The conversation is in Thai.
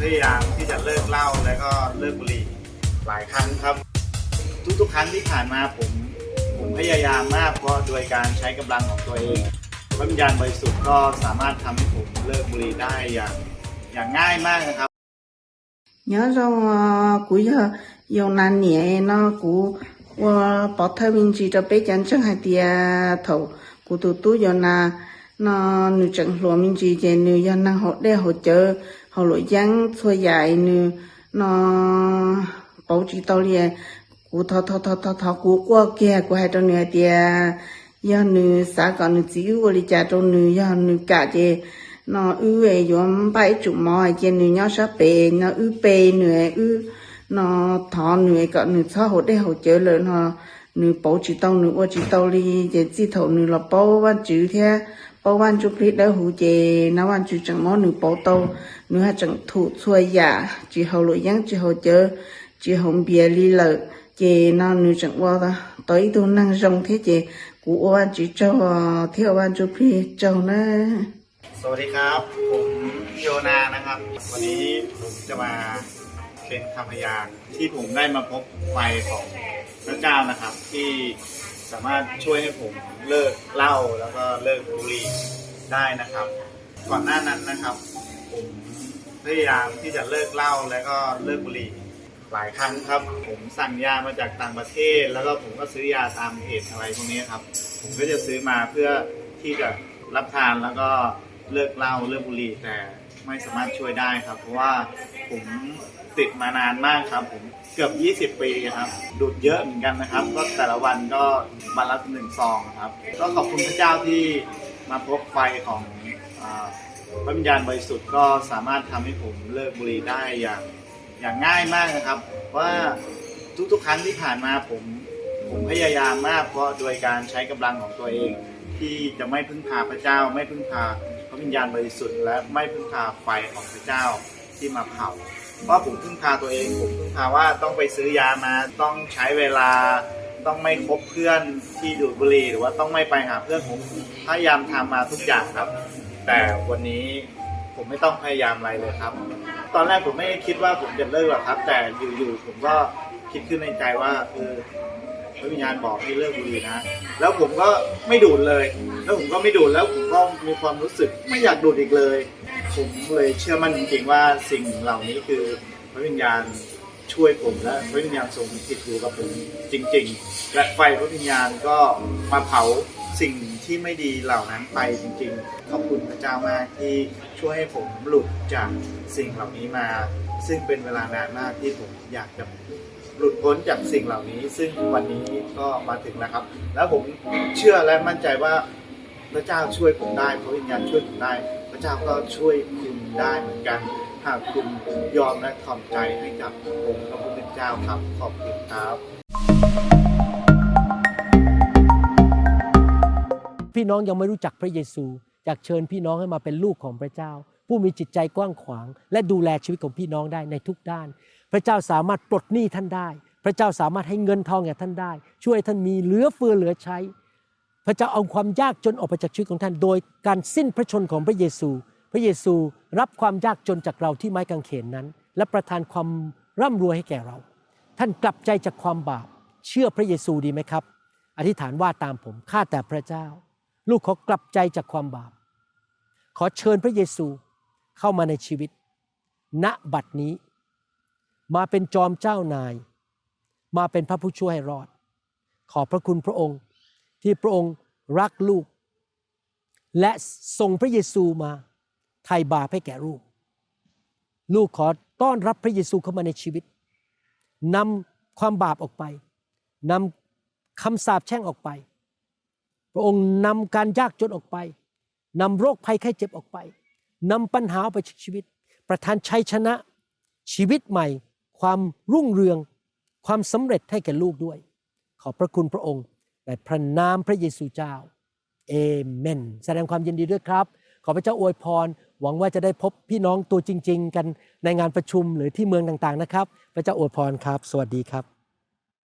พยายามที่จะเลิกเหล้าแล้วก็เลิกบุหรี่หลายครั้งครับ ทุกๆ ครั้งที่ผ่านมาผมผมพยายามมากเพราะโดยการใช้กำลังของตัวเองพระวิญญาณบริสุทธิ์ก็สามารถทำให้ผมเลิกบุหรี่ได้อย่างอย่างง่ายมากนะครับ nhớ rằng ờ, cú giờ yêu nan nhẹ nó cú và bỏ thay mình chỉ cho bé chẳng chẳng hay tia thầu cú tụ tụ giờ na nó nữ chẳng lúa mình chỉ chế nữ dân năng hỗ để hỗ trợ hỗ lỗi giang thua dài nữ. Nó bảo chỉ tao liền cú thọ thọ thọ thọ thọ cú qua kia, cú hai trong nữ tia giờ nữ xã còn nữ chỉ của đi cha trong nữ giờ nữ cả chế nó ư ấy yếm bảy chục mò chế nữ nhau sắp bề, nó ư bề nữa ư. Nó thọ nữa có nữ xã hội để hỗ trợ lớn nó, nữ bảo chỉ tao nữ qua chỉ tao đi chế chỉ thọ nữ là bảo văn chữ thế ปวันจุพริดหูเจนวันจุจังมอหนูโปโตหนึ่งจังถูช่วยยาจีเขาลุยังจีเขเจอจีหงเบียลีเลเจนอนหนูจังว่าตัวอีตัวนั่งรงเทเจกูวันจีเจ้าเที่ยววันจุพริเจ้านะสวัสดีครับ ผมโยนานะครับ วันนี้ผมจะมาเป็นคำพยานที่ผมได้มาพบไฟของพระเจ้านะครับที่ สามารถช่วยให้ผมเลิกเหล้าแล้วก็เลิกบุหรี่ได้นะครับ ก่อนหน้านั้นนะครับ ผมพยายามที่จะเลิกเหล้าแล้วก็เลิกบุหรี่หลายครั้งครับ ผมสั่งยามาจากต่างประเทศ แล้วก็ผมก็ซื้อยาตามเพจอะไรพวกนี้ครับ ผมก็จะซื้อมาเพื่อที่จะรับทานแล้วก็เลิกเหล้าเลิกบุหรี่แต่ไม่สามารถช่วยได้ครับ เพราะว่าผม ติดมานานมากครับผมเกือบ 20 ปีครับ ดูดเยอะเหมือนกันนะครับ ก็แต่ละวันก็วันละหนึ่งซองครับ ก็ขอบคุณพระเจ้าที่มาพบไฟของอพระวิญญาณบริสุทธิ์ก็สามารถทำให้ผมเลิกบุหรี่ได้อย่างอย่างง่ายมากนะครับ ว่าทุกๆครั้งที่ผ่านมาผมผมพยายามมาก เพราะโดยการใช้กำลังของตัวเอง ที่จะไม่พึ่งพาพระเจ้า ไม่พึ่งพาพระวิญญาณบริสุทธิ์ และไม่พึ่งพาไฟของพระเจ้าที่มาเผา เพราะผมพึ่งพาตัวเอง ผมพึ่งพาว่าต้องไปซื้อยามาต้องใช้เวลา ต้องไม่คบเพื่อนที่ดูดบุหรี่หรือว่าต้องไม่ไปหาเพื่อนผมพยายามทำมาทุกอย่างครับ แต่วันนี้ผมไม่ต้องพยายามอะไรเลยครับ ตอนแรกผมไม่คิดว่าผมจะเลิกหรอกครับ แต่อยู่ๆผมก็คิดขึ้นในใจว่าเออพระวิญญาณบอกให้เลิกบุหรี่นะ แล้วผมก็ไม่ดูดเลย แล้วผมก็ไม่ดูดแล้วผมก็มีความรู้สึกไม่อยากดูดอีกเลย ผมเลยเชื่อมั่นจริงๆว่าสิ่งเหล่านี้คือพระวิญญาณช่วยผมและพระวิญญาณทรงติดอยู่กับผมจริง ๆ และไฟพระวิญญาณก็มาเผาสิ่งที่ไม่ดีเหล่านั้นไปจริงๆ ขอบคุณพระเจ้ามากที่ช่วยให้ผมหลุดจากสิ่งเหล่านี้มา ซึ่งเป็นเวลานานมากที่ผมอยากจะหลุดพ้นจากสิ่งเหล่านี้ ซึ่งวันนี้ก็มาถึงแล้วครับ แล้วผมเชื่อและมั่นใจว่าพระเจ้าช่วยผมได้พระวิญญาณช่วยผมได้ ระเจ้าก็ช่วยคุณได้เหมือนกันหากคุณยอมและถ่อมใจให้กับผมพระพุทธเจ้าครับ ขอบคุณครับ พี่น้องยังไม่รู้จักพระเยซูอยากเชิญพี่น้องให้มาเป็นลูกของพระเจ้า ผู้มีจิตใจกว้างขวาง และดูแลชีวิตของพี่น้องได้ในทุกด้าน พระเจ้าสามารถปลดหนี้ท่านได้ พระเจ้าสามารถให้เงินทองแก่ท่านได้ ช่วยท่านมีเหลือเฟือเหลือใช้ พระเจ้าเอาความยากจนออกไปจากชีวิตของท่าน โดยการสิ้นพระชนของพระเยซู พระเยซูรับความยากจนจากเราที่ไม้กางเขนนั้น และประทานความร่ำรวยให้แก่เรา ท่านกลับใจจากความบาป เชื่อพระเยซูดีไหมครับ อธิษฐานว่าตามผมข้าแต่พระเจ้า ลูกขอกลับใจจากความบาป ขอเชิญพระเยซูเข้ามาในชีวิต ณบัดนี้ มาเป็นจอมเจ้านาย มาเป็นพระผู้ช่วยให้รอด ขอบพระคุณพระองค์ ที่พระองค์รักลูก และส่งพระเยซูมาไถ่บาปให้แก่ลูก ลูกขอต้อนรับพระเยซูเข้ามาในชีวิตนำความบาปออกไปนำคำสาปแช่งออกไป พระองค์นำการยากจนออกไปนำโรคภัยไข้เจ็บออกไปนำปัญหาออกไปชีวิต ประทานชัยชนะ ชีวิตใหม่ ความรุ่งเรือง ความสำเร็จให้แก่ลูกด้วย ขอบพระคุณพระองค์ ในพระนามพระเยซูเจ้าเอเมน แสดงความยินดีด้วยครับ ขอพระเจ้าอวยพร หวังว่าจะได้พบพี่น้องตัวจริง ๆ กันในงานประชุมหรือที่เมืองต่างๆนะครับ พระเจ้าอวยพรครับ สวัสดีครับ